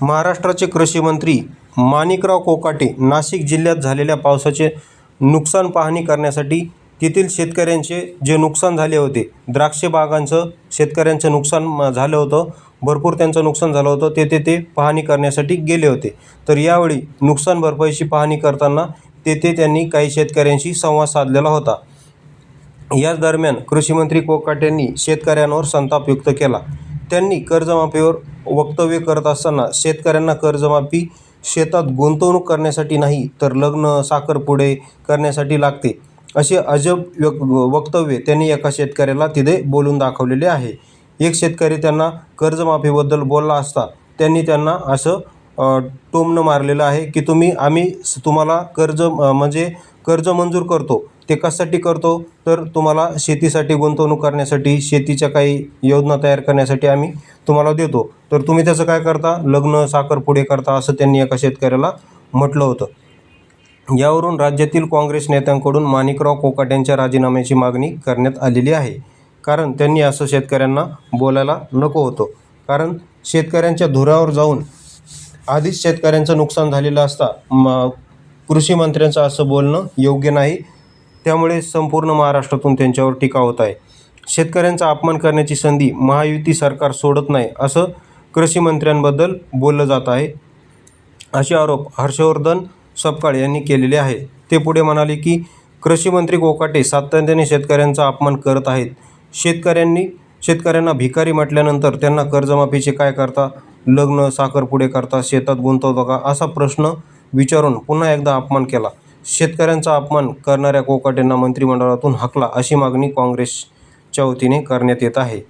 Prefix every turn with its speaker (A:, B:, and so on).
A: महाराष्ट्राचे कृषी मंत्री माणिकराव कोकाटे नाशिक जिल्ह्यात झालेल्या पावसाचे नुकसान पाहणी करण्यासाठी तेथील शेतकऱ्यांचे जे नुकसान झाले होते द्राक्ष बागांचं शेतकऱ्यांचं नुकसान झालं होतं भरपूर त्यांचं नुकसान झालं होतं तेथे ते पाहणी करण्यासाठी गेले होते. तर यावेळी नुकसान भरपाईची पाहणी करताना तेथे त्यांनी काही शेतकऱ्यांशी संवाद साधलेला होता. याच दरम्यान कृषीमंत्री कोकाट यांनी शेतकऱ्यांवर संताप व्यक्त केला. त्यांनी कर्जमाफीवर वक्तव्य करत असताना शेतकऱ्यांना कर्जमाफी शेतात गुंतवणूक करण्यासाठी नाही तर लग्न साखरपुडे करण्यासाठी लागते असे अजब व्यक वक्तव्य त्यांनी एका शेतकऱ्याला तिथे बोलून दाखवलेले आहे. एक शेतकरी त्यांना कर्जमाफीबद्दल बोलला असता त्यांनी त्यांना असं टोमणं मारलेलं आहे की तुम्ही आम्ही तुम्हाला कर्ज म्हणजे कर्ज मंजूर करतो ते कशासाठी करतो? तर तुम्हाला शेतीसाठी गुंतवणूक करण्यासाठी शेतीच्या काही योजना तयार करण्यासाठी आम्ही तुम्हाला देतो. तर तुम्ही त्याचं काय करता? लग्न साखरपुडे करता असं त्यांनी एका शेतकऱ्याला म्हटलं होतं. यावरून राज्यातील काँग्रेस नेत्यांकडून माणिकराव कोकाट यांच्या राजीनाम्याची मागणी करण्यात आलेली आहे. कारण त्यांनी असं शेतकऱ्यांना बोलायला नको होतं. कारण शेतकऱ्यांच्या धुरावर जाऊन आधीच शेतकऱ्यांचं नुकसान झालेलं असता म कृषी मंत्र्यांचं असं बोलणं योग्य नाही. त्यामुळे संपूर्ण महाराष्ट्रातून त्यांच्यावर टीका होत आहे. शेतकऱ्यांचा अपमान करण्याची संधी महायुती सरकार सोडत नाही असं कृषी मंत्र्यांबद्दल बोललं जात आहे. असे आरोप हर्षवर्धन सपकाळ यांनी केलेले आहे ते पुढे म्हणाले की कृषी मंत्री कोकाटे सातत्याने शेतकऱ्यांचा अपमान करत आहेत. शेतकऱ्यांनी शेतकऱ्यांना भिकारी म्हटल्यानंतर त्यांना कर्जमाफीचे काय करता? लग्न साखरपुडे करता? शेतात गुंतवतो का? असा प्रश्न विचारून पुन्हा एकदा अपमान केला. शेतकऱ्यांचा अपमान करणाऱ्या कोकाटेंना मंत्रिमंडळातून हकला अशी मागणी काँग्रेसच्या वतीने करण्यात येत आहे.